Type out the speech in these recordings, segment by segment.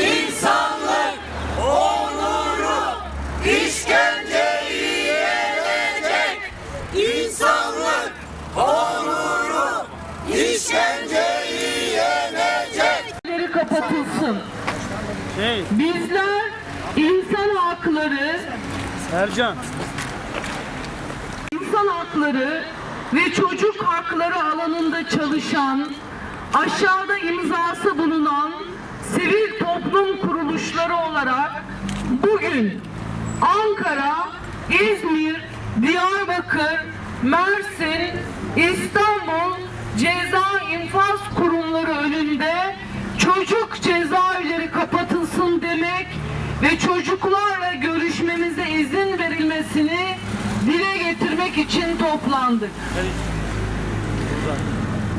insanlık onuru işkenceyi yenecek. İnsanlık onuru işkenceyi yenecek. Kapatılsın. Şey, Bizler insan hakları, Ercan. insan hakları ve çocuk hakları alanında çalışan, aşağıda imzası bulunan sivil toplum kuruluşları olarak bugün Ankara, İzmir, Diyarbakır, Mersin, İstanbul Ceza İnfaz Kurumları önünde çocuk cezaevleri kapatılsın demek ve çocuklarla görüşmemize izin verilmesini dile getirmek için toplandık.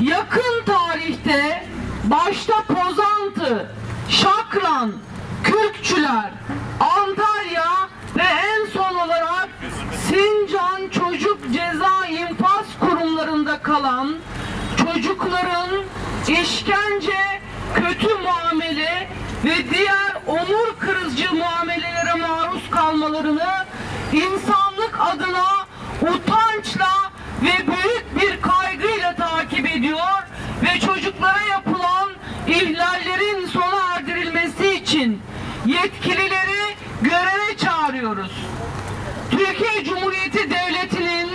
Yakın tarihte başta Pozantı, Şakran, Kürkçüler, Antalya ve en son olarak Sincan Çocuk Ceza İnfaz Kurumlarında kalan çocukların işkence, kötü muamele ve diğer onur kırıcı muamelelere maruz kalmalarını insanlık adına utançla ve büyük bir kaygıyla takip ediyor ve çocuklara yapılan ihlallerin sona erdirilmesi için yetkilileri göreve çağırıyoruz. Türkiye Cumhuriyeti Devleti'nin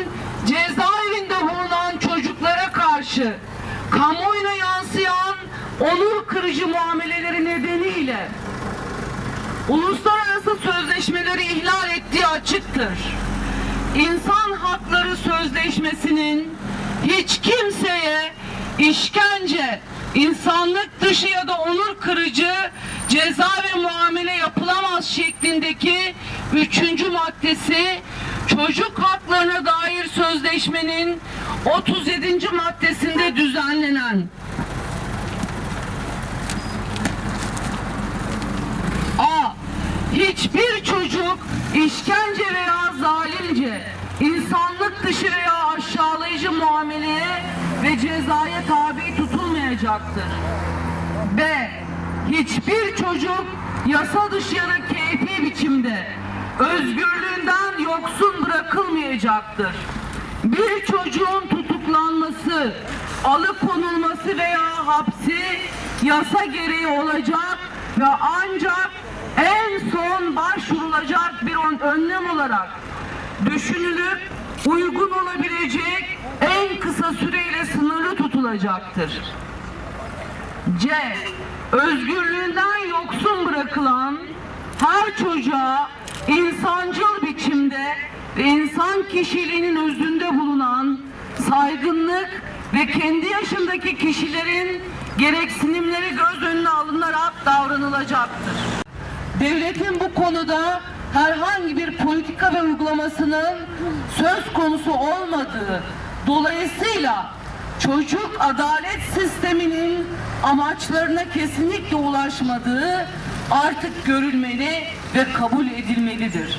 cezaevinde bulunan çocuklara karşı kamuoyuna yansıyan onur kırıcı muameleleri nedeniyle uluslararası sözleşmeleri ihlal ettiği açıktır. İnsan Hakları Sözleşmesi'nin hiç kimseye işkence, insanlık dışı ya da onur kırıcı ceza ve muamele yapılamaz şeklindeki üçüncü maddesi çocuk haklarına dair sözleşmenin 37. maddesinde düzenlenen A. Hiçbir çocuk işkence veya zalimce, insanlık dışı veya aşağılayıcı muameleye ve cezaya tabi tutulmayacaktır. B. Hiçbir çocuk yasa dışı ya da keyfi biçimde özgürlüğünden yoksun bırakılmayacaktır. Bir çocuğun tutuklanması, alıkonulması veya hapsi yasa gereği olacak ve ancak en son başvurulacak bir ön- önlem olarak düşünülüp uygun olabilecek en kısa süreyle sınırlı tutulacaktır. C. Özgürlüğünden yoksun bırakılan her çocuğa insancıl biçimde ve insan kişiliğinin özünde bulunan saygınlık ve kendi yaşındaki kişilerin gereksinimleri göz önüne alınarak davranılacaktır. Devletin bu konuda herhangi bir politika ve uygulamasının söz konusu olmadığı dolayısıyla çocuk adalet sisteminin amaçlarına kesinlikle ulaşmadığı artık görülmeli ve kabul edilmelidir.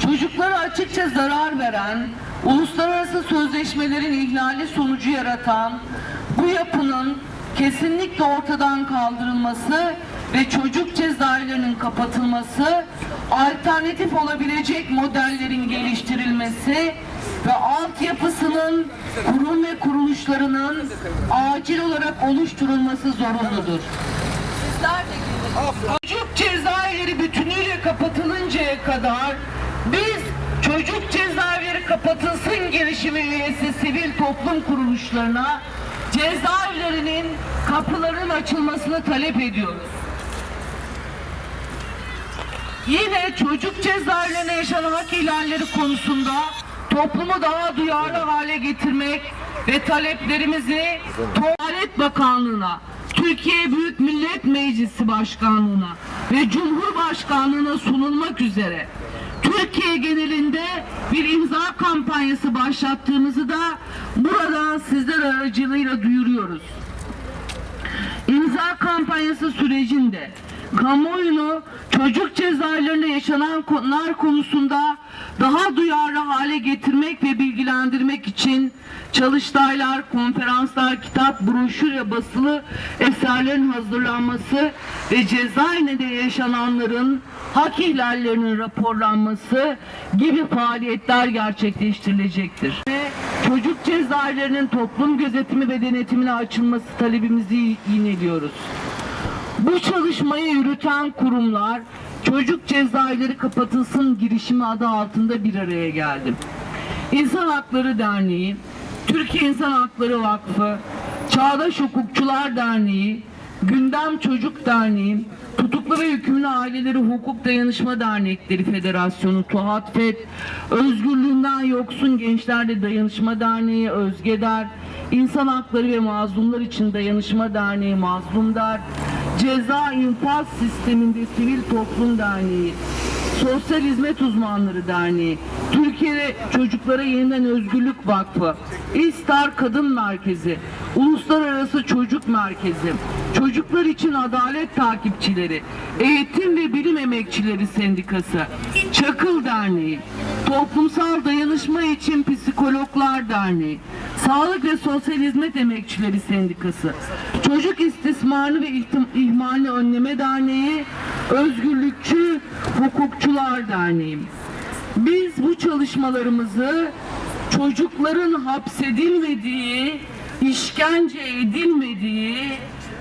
Çocuklara açıkça zarar veren, uluslararası sözleşmelerin ihlali sonucu yaratan bu yapının kesinlikle ortadan kaldırılması ve çocuk cezaevlerinin kapatılması, alternatif olabilecek modellerin geliştirilmesi ve altyapısının kurum ve kuruluşlarının acil olarak oluşturulması zorunludur. Çocuk cezaevleri bütünüyle kapatılıncaya kadar biz çocuk cezaevleri kapatılsın girişimi üyesi sivil toplum kuruluşlarına cezaevlerinin kapılarının açılmasını talep ediyoruz. Yine çocuk cezaevlerine yaşanan hak ihlalleri konusunda toplumu daha duyarlı hale getirmek ve taleplerimizi Tuvalet Bakanlığı'na, Türkiye Büyük Millet Meclisi Başkanlığı'na ve Cumhurbaşkanlığı'na sunulmak üzere Türkiye genelinde bir imza kampanyası başlattığımızı da buradan sizler aracılığıyla duyuruyoruz. İmza kampanyası sürecinde kamuoyunu çocuk cezaevlerinde yaşanan konular konusunda daha duyarlı hale getirmek ve bilgilendirmek için çalıştaylar, konferanslar, kitap, broşür ve basılı eserlerin hazırlanması ve cezaevinde yaşananların hak ihlallerinin raporlanması gibi faaliyetler gerçekleştirilecektir. Ve çocuk cezaevlerinin toplum gözetimi ve denetimine açılması talebimizi yineliyoruz. Bu çalışmayı yürüten kurumlar çocuk cezaevleri kapatılsın girişimi adı altında bir araya geldi. İnsan Hakları Derneği, Türkiye İnsan Hakları Vakfı, Çağdaş Hukukçular Derneği, Gündem Çocuk Derneği, Tutuklu ve Hükümlü Aileleri Hukuk Dayanışma Dernekleri Federasyonu, TUHAT FED, Özgürlüğünden Yoksun Gençlerle Dayanışma Derneği, Özgeder, İnsan Hakları ve Mazlumlar için Dayanışma Derneği, Mazlumdar, Ceza İnfaz Sisteminde Sivil Toplum Derneği, Sosyal Hizmet Uzmanları Derneği, Türkiye Çocuklara Yeniden Özgürlük Vakfı, İstar Kadın Merkezi, Uluslararası Çocuk Merkezi, Çocuklar için Adalet Takipçileri, Eğitim ve Bilim Emekçileri Sendikası, Çakıl Derneği, Toplumsal Dayanışma için Psikologlar Derneği, Sağlık ve Sosyal Hizmet Emekçileri Sendikası, Çocuk İstismarını ve İhtim- İhmalini Önleme Derneği, Özgürlükçü Hukukçular Derneği. Biz bu çalışmalarımızı çocukların hapsedilmediği, işkence edilmediği,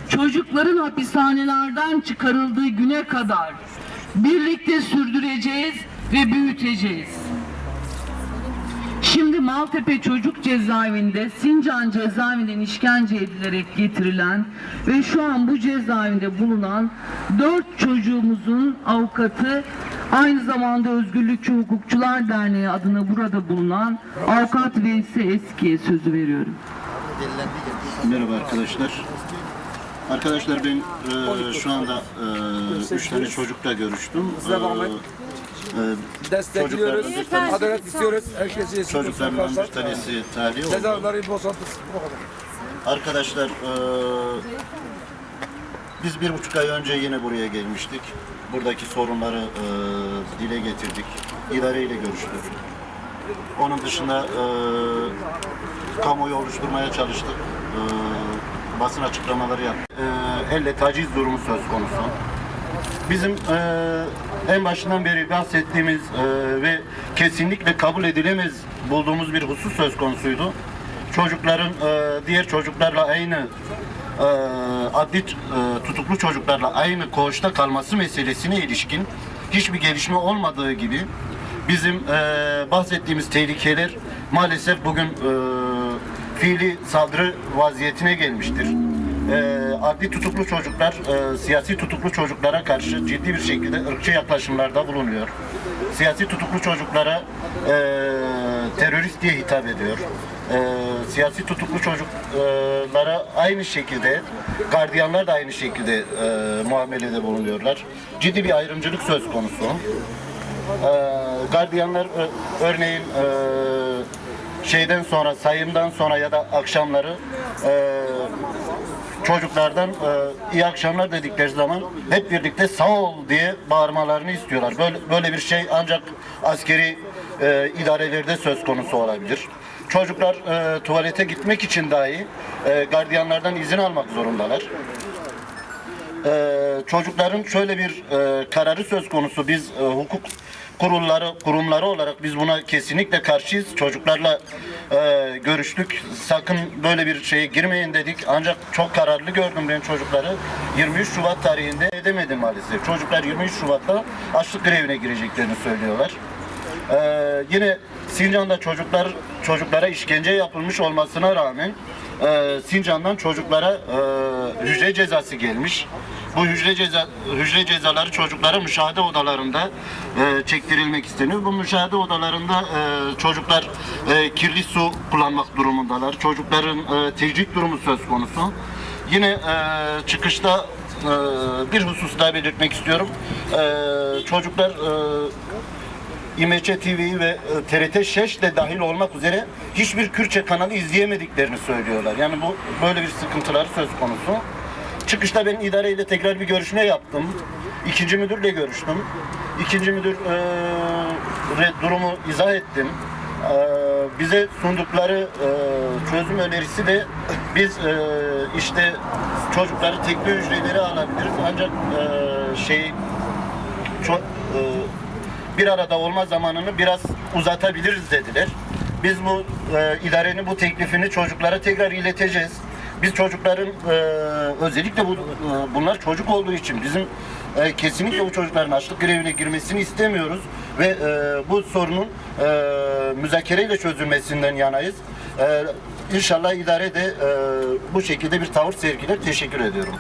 çocukların hapishanelerden çıkarıldığı güne kadar birlikte sürdüreceğiz ve büyüteceğiz. Maltepe Çocuk Cezaevinde Sincan Cezaevinden işkence edilerek getirilen ve şu an bu cezaevinde bulunan dört çocuğumuzun avukatı aynı zamanda Özgürlükçü Hukukçular Derneği adına burada bulunan avukat Veysi Eski'ye sözü veriyorum. Merhaba arkadaşlar. Arkadaşlar ben e, şu anda e, üç tane çocukla görüştüm. Zahmet. E, Destekliyoruz. Bir tanesi- Adalet istiyoruz. Herkesi çocuklarımdan bir tanesi tahliye oldu. Cezaevleri boşaltırsın. Bu kadar. Arkadaşlar e, biz bir buçuk ay önce yine buraya gelmiştik. Buradaki sorunları e, dile getirdik. İdareyle görüştük. Onun dışında e, kamuoyu oluşturmaya çalıştık. E, basın açıklamaları yaptık. E, elle taciz durumu söz konusu. Bizim e, en başından beri bahsettiğimiz e, ve kesinlikle kabul edilemez bulduğumuz bir husus söz konusuydu. Çocukların e, diğer çocuklarla aynı e, adli e, tutuklu çocuklarla aynı koğuşta kalması meselesine ilişkin hiçbir gelişme olmadığı gibi bizim e, bahsettiğimiz tehlikeler maalesef bugün e, fiili saldırı vaziyetine gelmiştir e, adli tutuklu çocuklar e, siyasi tutuklu çocuklara karşı ciddi bir şekilde ırkçı yaklaşımlarda bulunuyor. Siyasi tutuklu çocuklara e, terörist diye hitap ediyor. E, siyasi tutuklu çocuklara aynı şekilde gardiyanlar da aynı şekilde e, muamelede bulunuyorlar. Ciddi bir ayrımcılık söz konusu. E, gardiyanlar örneğin e, şeyden sonra sayımdan sonra ya da akşamları e, çocuklardan e, iyi akşamlar dedikleri zaman hep birlikte sağ ol diye bağırmalarını istiyorlar. Böyle böyle bir şey ancak askeri e, idarelerde söz konusu olabilir. Çocuklar e, tuvalete gitmek için dahi e, gardiyanlardan izin almak zorundalar. Ee, çocukların şöyle bir e, kararı söz konusu. Biz e, hukuk kurulları kurumları olarak biz buna kesinlikle karşıyız. Çocuklarla e, görüştük. Sakın böyle bir şeye girmeyin dedik. Ancak çok kararlı gördüm ben çocukları. 23 Şubat tarihinde edemedim maalesef. Çocuklar 23 Şubat'ta açlık grevine gireceklerini söylüyorlar. Ee, yine Sincan'da çocuklar çocuklara işkence yapılmış olmasına rağmen e, Sincan'dan çocuklara e, hücre cezası gelmiş. Bu hücre ceza hücre cezaları çocuklara müşahede odalarında e, çektirilmek isteniyor. Bu müşahede odalarında e, çocuklar e, kirli su kullanmak durumundalar. Çocukların e, tecrit durumu söz konusu. Yine e, çıkışta e, bir husus daha belirtmek istiyorum. E, çocuklar e, İMC TV'yi ve e, TRT Şeş de dahil olmak üzere hiçbir Kürtçe kanalı izleyemediklerini söylüyorlar. Yani bu böyle bir sıkıntılar söz konusu. çıkışta ben idareyle tekrar bir görüşme yaptım. İkinci müdürle görüştüm. İkinci müdür e, durumu izah ettim. E, bize sundukları e, çözüm önerisi de biz e, işte çocukları tekli hücreleri alabiliriz ancak e, şey çok e, bir arada olma zamanını biraz uzatabiliriz dediler. Biz bu e, idarenin bu teklifini çocuklara tekrar ileteceğiz. Biz çocukların e, özellikle bu e, bunlar çocuk olduğu için bizim e, kesinlikle bu çocukların açlık grevine girmesini istemiyoruz ve e, bu sorunun e, müzakereyle çözülmesinden yanayız. E, İnşallah idare de e, bu şekilde bir tavır sergiler. Teşekkür ediyorum.